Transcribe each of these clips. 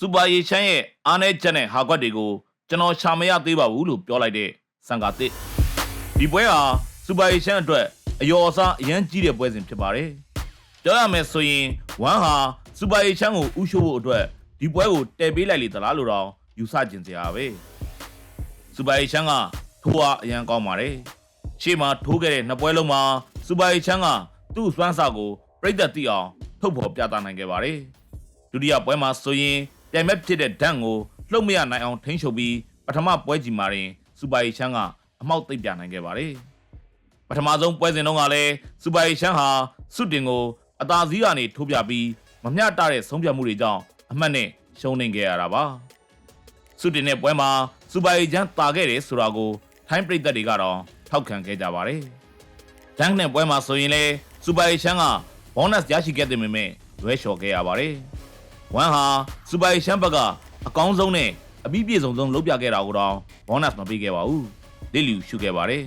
စူပါရီချမ်းရဲ့အားနဲ့ချက်နဲ့ဟာကွက်တွေကိုကျွန်တော်ရှာမရသေးပါဘူးလို့ပြောလိုက်တဲ့စံကာတစ်ဒီပွဲဟာစူပါရီချမ်းအတွက်အယောအစားအရန်ကြီးတဲ့ပွဲစဉ်ဖြစ်ပါတယ်ပြောရမယ်ဆိုရင်ဝမ်ဟာစူပါရီချမ်းကိုဥရှိုးဖို့အတွက်ဒီပွဲကိုတည်ပေးလိုက်လေသလားလို့တော့ယူဆကျင်စရာပဲစူပါရီချမ်းကထိုးအားအရန်ကောင်းပါတယ်ရှေ့မှာထိုးခဲ့တဲ့နှစ်ပွဲလုံးမှာစူပါရီချမ်းကသူ့စွမ်းစာကိုပြိသက်သိအောင်ထုတ်ဖော်ပြသနိုင်ခဲ့ပါတယ်ဒုတိယပွဲမှာဆိုရင် ပြိုင်မဲ့ဖြစ်တဲ့ဒန့်ကိုလှုပ်မရနိုင်အောင်ထိန်းချုပ်ပြီးပထမပွဲကြီးမှာရင်စူပါရီချမ်းကအမောက်သိပ်ပြနိုင်ခဲ့ပါတယ်ပထမဆုံးပွဲစဉ်တုန်းကလည်းစူပါရီချမ်းဟာစွတ်တင်ကိုအသာစီးကနေထိုးပြပြီးမမျှတတဲ့ဆုံးဖြတ်မှုတွေကြောင့်အမှတ်နဲ့ရှုံးနေခဲ့ရတာပါစွတ်တင်တဲ့ပွဲမှာစူပါရီချမ်းတာခဲ့တယ်ဆိုတာကိုထိုင်းပရိသတ်တွေကတော့ထောက်ခံခဲ့ကြပါတယ်ဒန့်နဲ့ပွဲမှာဆိုရင်လည်းစူပါရီချမ်းကဘောနပ်ရရှိခဲ့တဲ့ပေမဲ့လွဲလျှော်ခဲ့ရပါတယ် ဝမ်ဟာစူပါရီချမ်းဘက်ကအကောင်းဆုံးနဲ့အပြီးပြည့်စုံဆုံးလုပ်ပြခဲ့တာကိုတော့ဘောနပ်မပေးခဲ့ပါဘူးလစ်လျူရှုခဲ့ပါတယ်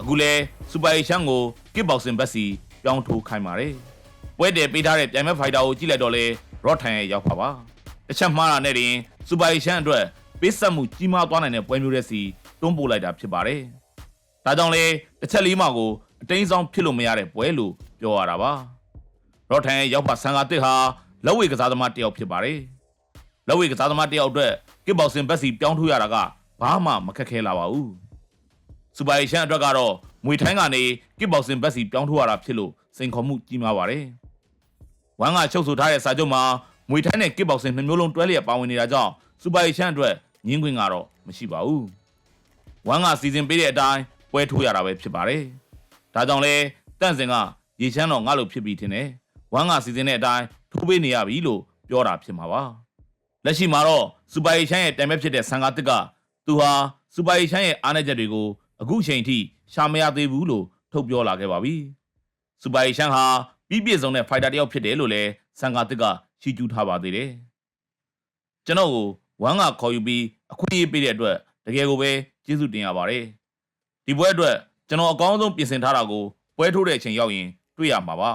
အခုလဲစူပါရီချမ်းကိုကစ်ဘောက်ဆင်ဘက်စီပြောင်းထိုးခိုင်းပါတယ်ပွဲတယ်ပေးထားတဲ့ပြိုင်မဲ့ဖိုက်တာကိုကြည့်လိုက်တော့လေရော့ထန်ရဲ့ရောက်ပါပါတစ်ချက်မှားတာနဲ့တင်စူပါရီချမ်းအတွက်ပေးဆက်မှုကြီးမားသွားနိုင်တဲ့ပွဲမျိုးတဲ့စီတွန်းပို့လိုက်တာဖြစ်ပါတယ်ဒါကြောင့်လေတစ်ချက်လေးမှကိုအတိန်းဆောင်ဖြစ်လို့မရတဲ့ပွဲလို့ပြောရတာပါရော့ထန်ရဲ့ရောက်ပါဆန်ကာတစ်ဟာ လက်ဝဲကစားသမားတစ်ယောက်ဖြစ်ပါတယ်လက်ဝဲကစားသမားတစ်ယောက်အတွက်ကစ်ဘောက်ဆင်ဘက်စီပြောင်းထိုးရတာကဘာမှမခက်ခဲလာပါဘူးစူပါရီရှန်အတွက်ကတော့မွေထိုင်းကနေကစ်ဘောက်ဆင်ဘက်စီပြောင်းထိုးရတာဖြစ်လို့စိန်ခေါ်မှုကြီးမားပါတယ်ဝမ်ကချုပ်ဆိုထားတဲ့စာချုပ်မှာမွေထိုင်းနဲ့ကစ်ဘောက်ဆင်နှစ်မျိုးလုံးတွဲလျက်ပါဝင်နေတာကြောင့်စူပါရီရှန်အတွက်ငင်းခွင့်ကတော့မရှိပါဘူးဝမ်ကစီစဉ်ပေးတဲ့အတိုင်းပွဲထိုးရတာပဲဖြစ်ပါတယ်ဒါကြောင့်လဲတန့်စင်ကရေချမ်းတော့ငါလို့ဖြစ်ပြီးထင်တယ်ဝမ်ကစီစဉ်တဲ့အတိုင်း ထိုးပေးနေရပြီလို့ပြောတာဖြစ်မှာပါလက်ရှိမှာတော့စူပါရီချန်ရဲ့တိုင်မဲ့ဖြစ်တဲ့ဆန်ကာတစ်ကသူဟာစူပါရီချန်ရဲ့အားနည်းချက်တွေကိုအခုချိန်ထိရှာမရသေးဘူးလို့ထုတ်ပြောလာခဲ့ပါပြီစူပါရီချန်ဟာပြီးပြည့်စုံတဲ့ဖိုက်တာတစ်ယောက်ဖြစ်တယ်လို့လည်းဆန်ကာတစ်ကရှင်းကျူးထားပါသေးတယ်ကျွန်တော်ကိုဝမ်ကခေါ်ယူပြီးအခွင့်အရေးပေးတဲ့အတွက်တကယ်ကိုပဲကျေးဇူးတင်ရပါတယ်ဒီပွဲအတွက်ကျွန်တော်အကောင်းဆုံးပြင်ဆင်ထားတာကိုပွဲထိုးတဲ့အချိန်ရောက်ရင်တွေ့ရမှာပါ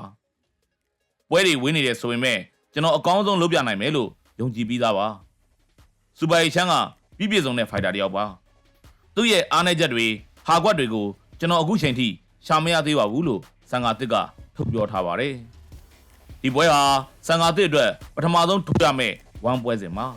ပွဲတွေဝင်းနေတယ်ဆိုပေမဲ့ကျွန်တော်အကောင်းဆုံးလုပ်ပြနိုင်မယ်လို့ယုံကြည်ပြီးသားပါစူပါရီချန်ကပြည့်ပြည့်စုံတဲ့ဖိုက်တာတစ်ယောက်ပါသူ့ရဲ့အားနည်းချက်တွေဟာကွက်တွေကိုကျွန်တော်အခုချိန်ထိရှာမရသေးပါဘူးလို့စံဃာတစ်ကထုတ်ပြောထားပါတယ်ဒီပွဲဟာစံဃာတစ်အတွက်ပထမဆုံးထိုးရမယ့်ဝမ်ပွဲစဉ်မှာ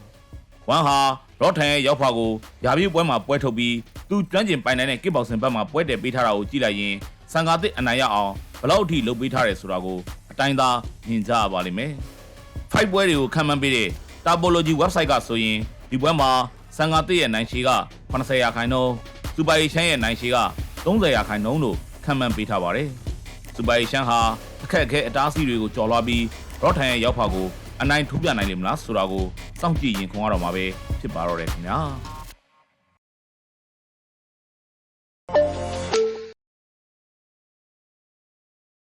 ဝမ်ဟာရော့ထန်ရဲ့ရောက်ဖာကိုယာပြည့်ပွဲမှာပွဲထုတ်ပြီးသူကျွမ်းကျင်ပိုင်နိုင်တဲ့ကစ်ဘောက်ဆင်ဘက်မှာပွဲတယ်ပေးထားတာကိုကြည့်လိုက်ရင်စံဃာတစ်အနိုင်ရအောင်ဘယ်လောက်အထိလုပ်ပေးထားတယ်ဆိုတာကို အတိုင်းသားမြင်ကြရပါလိမ့်မယ်။ fight ပွဲတွေကိုခံမှန်းပေးတဲ့ Topology website ကဆိုရင်ဒီပွဲမှာစံဃာတစ်ရဲ့နိုင်ရှည်က80ရာခိုင်နှုန်းစူပါရီချမ်းရဲ့နိုင်ရှည်က30ရာခိုင်နှုန်းလို့ခံမှန်းပေးထားပါတယ်။စူပါရီချမ်းဟာအခက်အခဲအတားအဆီးတွေကိုကျော်လွှားပြီးရော့ထန်ရဲ့ရောက်ဖာကိုအနိုင်ထူးပြနိုင်လိမ့်မလားဆိုတာကိုစောင့်ကြည့်ရင်ခွန်ရတော့မှာပဲဖြစ်ပါတော့တယ်ခင်ဗျာ။